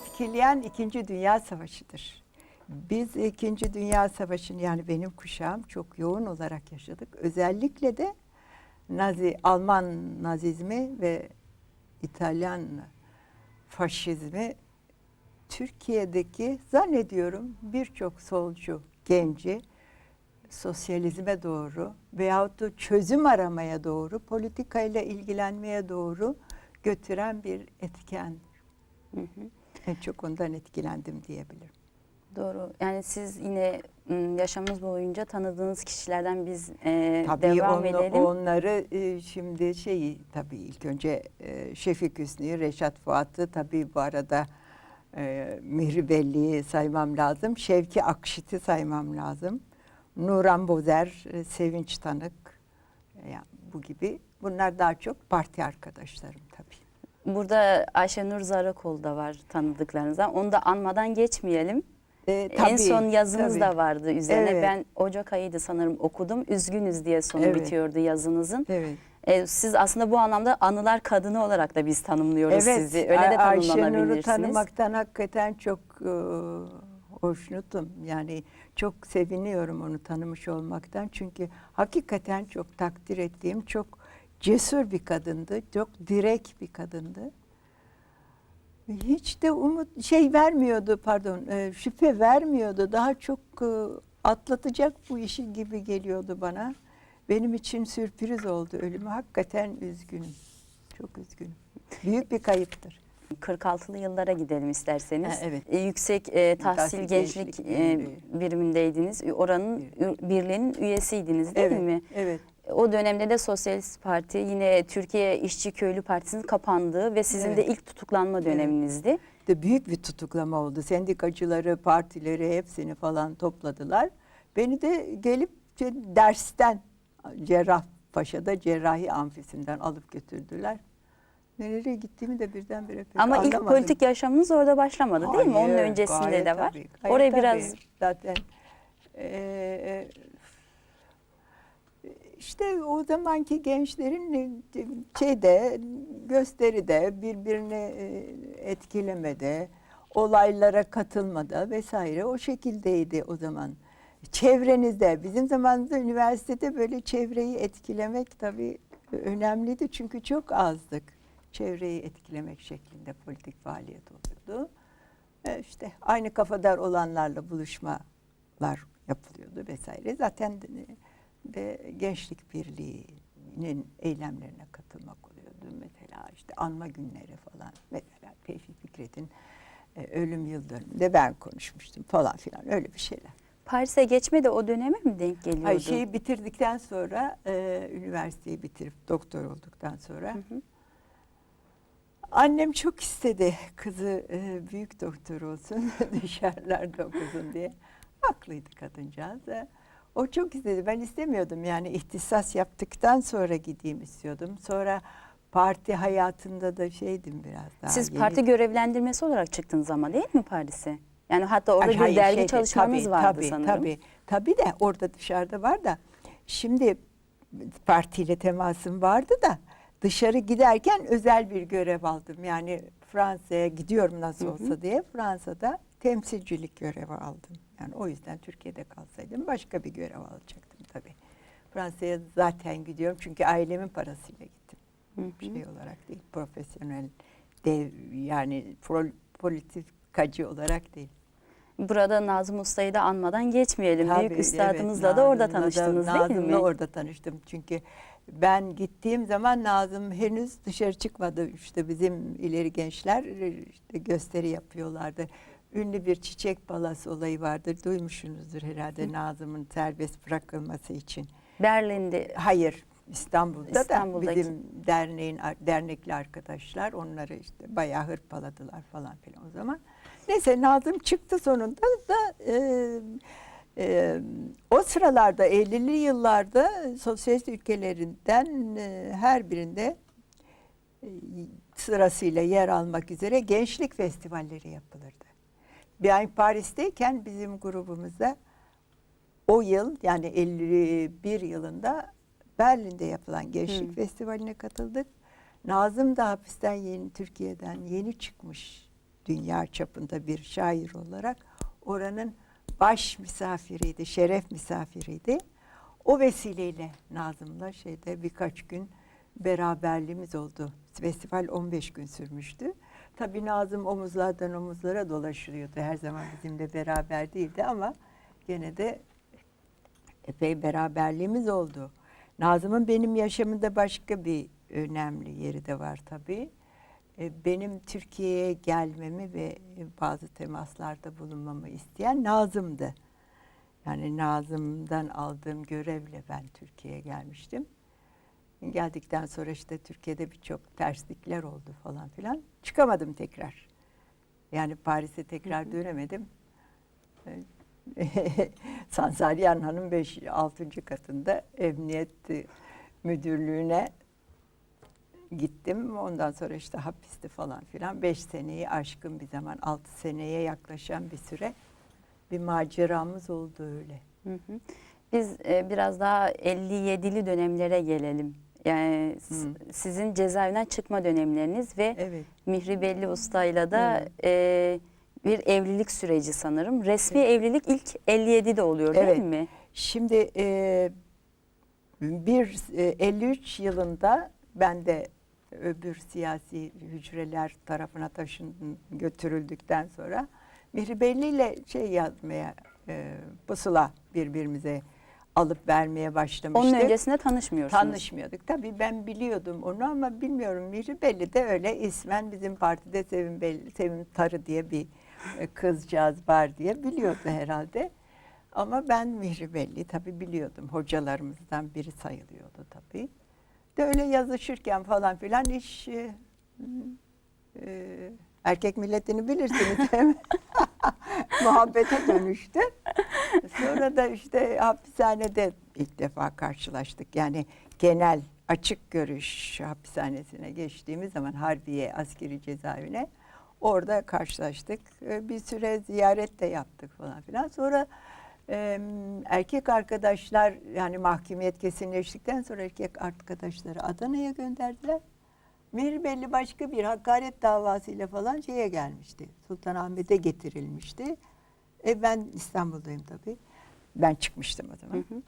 etkileyen İkinci Dünya Savaşı'dır. Biz İkinci Dünya Savaşı'nı yani benim kuşağım çok yoğun olarak yaşadık. Özellikle de Nazi, Alman Nazizmi ve İtalyan faşizmi Türkiye'deki zannediyorum birçok solcu genci sosyalizme doğru veyahut da çözüm aramaya doğru, politikayla ilgilenmeye doğru götüren bir etken. En çok ondan etkilendim diyebilirim. Doğru. Yani siz yine m, yaşamınız boyunca tanıdığınız kişilerden biz e, Tabii devam onu- edelim. onları e, şimdi şeyi tabii ilk önce e, Şefik Hüsnü'yü, Reşat Fuat'ı tabii bu arada e, Mihri Belli'yi saymam lazım. Şevki Akşit'i saymam lazım. Nuran Bozer, e, Sevinç Tanık yani bu gibi. Bunlar daha çok parti arkadaşlarım tabii. Burada Ayşenur Zarakol da var tanıdıklarınızdan. Onu da anmadan geçmeyelim. E, en tabii, son yazınız tabii. da vardı üzerine. Evet. Ben Ocak ayıydı sanırım okudum. Üzgünüz diye sonu Evet. bitiyordu yazınızın. Evet. E, siz aslında bu anlamda anılar kadını olarak da biz tanımlıyoruz sizi. Öyle de Ay- Ayşenur'u tanımlanabilirsiniz. tanımaktan hakikaten çok e, hoşnutum. Yani çok seviniyorum onu tanımış olmaktan. Çünkü hakikaten çok takdir ettiğim, çok cesur bir kadındı. Çok direk bir kadındı. Hiç de umut şey vermiyordu pardon e, şüphe vermiyordu. Daha çok e, atlatacak bu işi gibi geliyordu bana. Benim için sürpriz oldu ölümü. Hakikaten üzgünüm. Çok üzgünüm. Büyük bir kayıptır. 46'lı yıllara gidelim isterseniz. Ha, evet. E, Yüksek e, tahsil Tahsil gençlik, Gençlik e, birimindeydiniz. Oranın ü- birliğinin üyesiydiniz değil evet, mi? Evet. O dönemde de Sosyalist Parti yine Türkiye İşçi Köylü Partisi'nin kapandığı ve sizin de Evet. ilk tutuklanma döneminizdi. De büyük bir tutuklama oldu. Sendikacıları, partileri hepsini falan topladılar. Beni de gelip dersten Cerrahpaşa'da cerrahi amfisinden alıp götürdüler. Nereye gittiğimi de birdenbire pek Ama ilk anlamadım. politik yaşamınız orada başlamadı değil mi? Onun Hayır, öncesinde de var. tabii, gayet Oraya tabii. biraz zaten eee, işte o zamanki gençlerin e, şeyde gösteride birbirini e, etkilemede olaylara katılmada vesaire o şekildeydi o zaman. Çevrenizde bizim zamanımızda üniversitede böyle çevreyi etkilemek tabii önemliydi çünkü çok azdık. Çevreyi etkilemek şeklinde politik faaliyet oluyordu. E, işte aynı kafadar olanlarla buluşmalar yapılıyordu vesaire. Zaten de Gençlik Birliği'nin eylemlerine katılmak oluyordu. Mesela işte anma günleri falan. Mesela Tevfik Fikret'in e, ölüm yıl dönümünde ben konuşmuştum falan filan öyle bir şeyler. Paris'e geçme de o döneme mi denk geliyordu? Ay şeyi bitirdikten sonra e, üniversiteyi bitirip doktor olduktan sonra annem çok istedi kızı e, büyük doktor olsun dışarılarda okusun diye. Haklıydı kadıncağız. E, o çok istedi. Ben istemiyordum yani ihtisas yaptıktan sonra gideyim istiyordum. Sonra parti hayatında da şeydim biraz daha. Siz yeni- parti görevlendirmesi olarak çıktınız ama değil mi Paris'e? Yani hatta orada Ay, bir hayır, dergi şeyde, çalışmanız tabii, vardı tabii, sanırım. Tabii, tabii de orada dışarıda var da. Şimdi partiyle temasım vardı da dışarı giderken özel bir görev aldım. Yani Fransa'ya gidiyorum nasıl olsa diye Fransa'da temsilcilik görevi aldım. Yani o yüzden Türkiye'de kalsaydım başka bir görev alacaktım tabii. Fransa'ya zaten gidiyorum çünkü ailemin parasıyla gittim. Şey olarak değil, profesyonel dev yani pro- politikacı olarak değil. Burada Nazım Usta'yı da anmadan geçmeyelim. Tabii, Büyük üstadımızla evet, da orada Nazım'la da- tanıştınız değil Nazım'la mi? orada tanıştım. Çünkü ben gittiğim zaman Nazım henüz dışarı çıkmadı. İşte bizim ileri gençler işte gösteri yapıyorlardı. Ünlü bir çiçek balası olayı vardır. Duymuşsunuzdur herhalde Nazım'ın serbest bırakılması için. Berlin'de Hayır, İstanbul'da da bizim derneğin dernekli arkadaşlar onları işte bayağı hırpaladılar falan filan o zaman. Neyse Nazım çıktı sonunda da e, e, o sıralarda 50'li yıllarda sosyalist ülkelerinden e, her birinde e, sırasıyla yer almak üzere gençlik festivalleri yapılırdı. Ben Paris'teyken bizim grubumuzda o yıl yani 51 yılında Berlin'de yapılan Gençlik Hı. Festivali'ne katıldık. Nazım da hapisten yeni Türkiye'den yeni çıkmış dünya çapında bir şair olarak oranın baş misafiriydi, şeref misafiriydi. O vesileyle Nazım'la şeyde birkaç gün beraberliğimiz oldu. Festival 15 gün sürmüştü. Tabii Nazım omuzlardan omuzlara dolaşıyordu. Her zaman bizimle beraber değildi ama gene de epey beraberliğimiz oldu. Nazım'ın benim yaşamımda başka bir önemli yeri de var tabii. E, Benim Türkiye'ye gelmemi ve bazı temaslarda bulunmamı isteyen Nazım'dı. Yani Nazım'dan aldığım görevle ben Türkiye'ye gelmiştim. Geldikten sonra işte Türkiye'de birçok terslikler oldu falan filan. Çıkamadım tekrar. Yani Paris'e tekrar dönemedim. Sansaryan Hanım 5 6. katında emniyet müdürlüğüne gittim. Ondan sonra işte hapisti falan filan. 5 seneyi aşkın bir zaman, 6 seneye yaklaşan bir süre bir maceramız oldu öyle. Hı hı. Biz e, biraz daha 57'li dönemlere gelelim. Yani Hı. sizin cezaevinden çıkma dönemleriniz ve Evet. Mihri Belli Usta'yla da Evet. e, bir evlilik süreci sanırım. Resmi evlilik ilk 57'de oluyor Evet. değil mi? Şimdi e, bir e, 53 yılında ben de öbür siyasi hücreler tarafına taşın götürüldükten sonra Mihri Belli ile şey yazmaya e, pusula birbirimize alıp vermeye başlamıştık. Onun öncesinde tanışmıyorsunuz. Tanışmıyorduk. Tabii ben biliyordum onu ama bilmiyorum. Mihri Belli de öyle ismen bizim partide Sevim, Belli, Sevim Tarı diye bir e, kızcağız var diye biliyordu herhalde. Ama ben Mihri Belli tabii biliyordum. Hocalarımızdan biri sayılıyordu tabii. De öyle yazışırken falan filan iş e, e, erkek milletini bilirsiniz değil mi? Muhabbete dönüştü. Sonra da işte hapishanede ilk defa karşılaştık. Yani genel açık görüş hapishanesine geçtiğimiz zaman Harbiye askeri cezaevine orada karşılaştık. Ee, Bir süre ziyaret de yaptık falan filan. Sonra erkek arkadaşlar yani mahkumiyet kesinleştikten sonra erkek arkadaşları Adana'ya gönderdiler. Belli başka bir hakaret davasıyla falan şeye gelmişti. Sultanahmet'e getirilmişti. E ben İstanbul'dayım tabii. Ben çıkmıştım o zaman. Hı hı.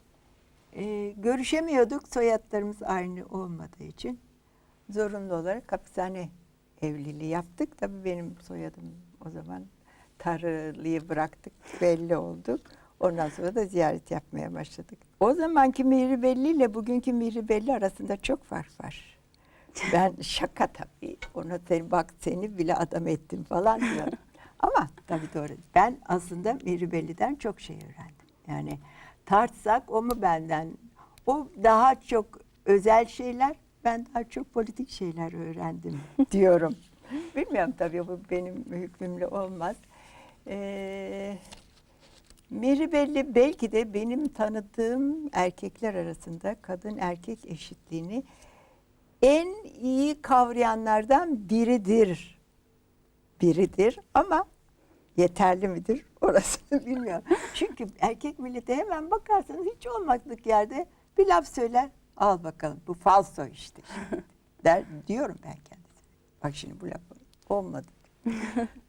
E, görüşemiyorduk soyadlarımız aynı olmadığı için. Zorunlu olarak hapishane evliliği yaptık. Tabii benim soyadım o zaman Tarılı'yı bıraktık. Belli oldu. Ondan sonra da ziyaret yapmaya başladık. O zamanki Mihri Belli ile bugünkü Mihri Belli arasında çok fark var. Ben şaka tabii. Ona seni bak seni bile adam ettim falan diyorum. Ama tabii doğru. Ben aslında Mihri Belli'den çok şey öğrendim. Yani tartsak o mu benden? O daha çok özel şeyler, ben daha çok politik şeyler öğrendim diyorum. Bilmiyorum tabii bu benim hükmümle olmaz. Ee, Mihri Belli belki de benim tanıdığım erkekler arasında kadın erkek eşitliğini en iyi kavrayanlardan biridir. Biridir ama yeterli midir orasını bilmiyorum. Çünkü erkek milleti hemen bakarsanız hiç olmadık yerde bir laf söyler. Al bakalım bu falso işte. der diyorum ben kendisine. Bak şimdi bu laf olmadı.